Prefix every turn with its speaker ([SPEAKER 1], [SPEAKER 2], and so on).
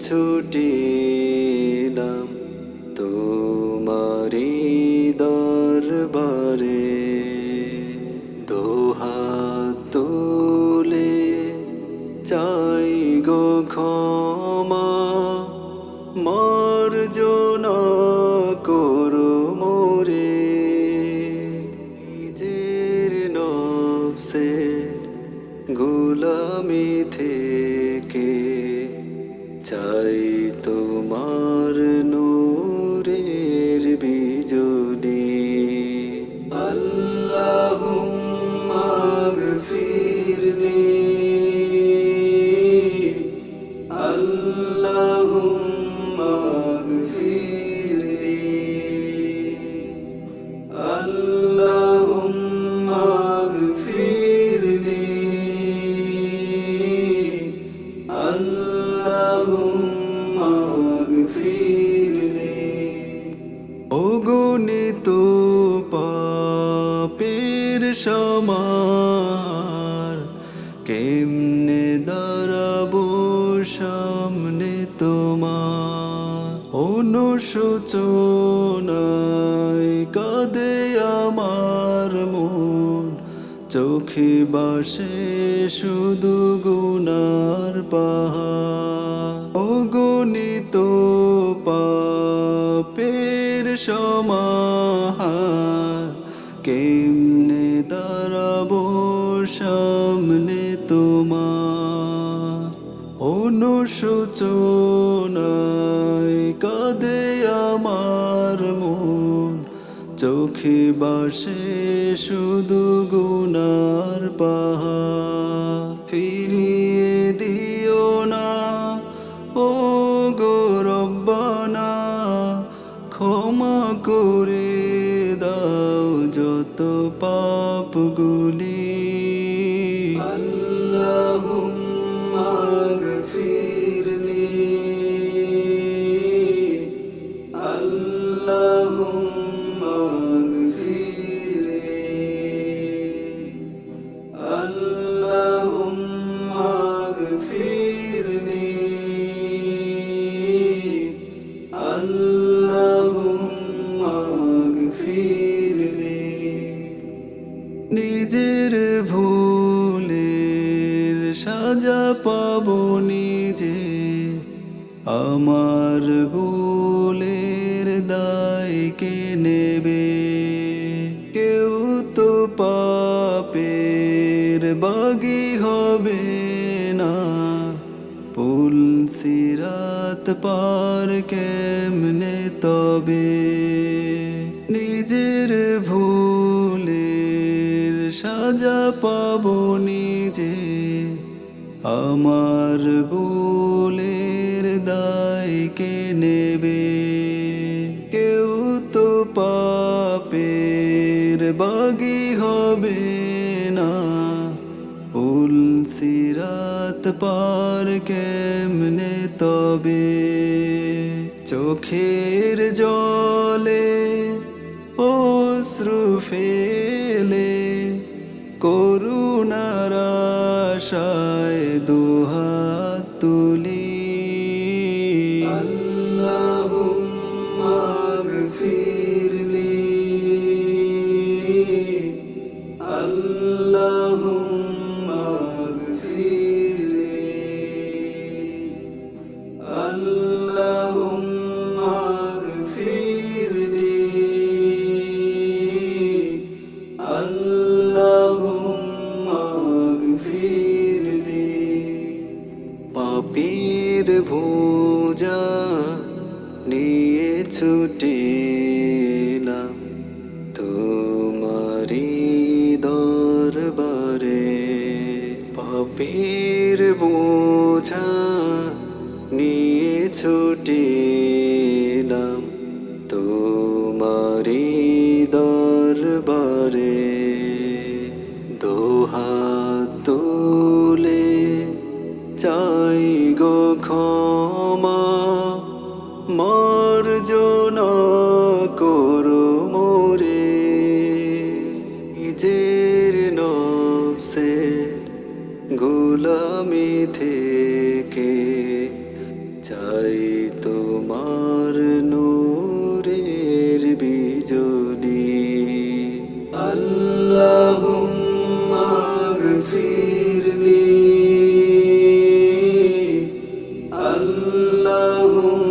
[SPEAKER 1] ছুটিলাম তোমারি দরবারে। দোহাত তুলে চাই গো ক্ষমা, মার্জনা করো মোরে। নিজের নফসের গোলামি থেকে পাপের সমার কেমনে দাঁড়াবো সামনে তোমার? অনুশোচনায় কাঁদে আমার মন, চোখে বাসে শুধু গুনার পাহাড়। অগণিত পাপের সমাহার সামনে তোমার অনুশোচনায় কাঁদে আমার মন। চোখে বাসে শুধু গুনার পাহাড়। ফিরিয়ে দিও না, ও গো রব্বানা, ক্ষমা করে দাও যত পাপগুলি। নিজের ভুলের সাজা পাব নিজে। আমার ভুলের দায় কে নেবে? কেউ তো পাপের বাগি হবে না। পুল সিরাত পার কেমনে তবে? নিজের ভুলের সাজা পাব নিজে। আমার ভুলের দায় কে নেবে? কেউ তো পাপের বাগি হবে না। পুল সিরাত পার কেমনে তবে? চোখের জলে অশ্রু ফেলে করুণার আশায় দুহাত তুলি। আল্লাহুম্মা ছুটিলাম তোমারি দরবারে। পাপীর বোঝা নিয়ে ছুটিলাম তোমারি দরবারে। দোহা তুলে চাই গো গোলামি থেকে চাই তোমার নূরের বিজলি আল্লাহ গফিরলি। আল্লাহুম্মা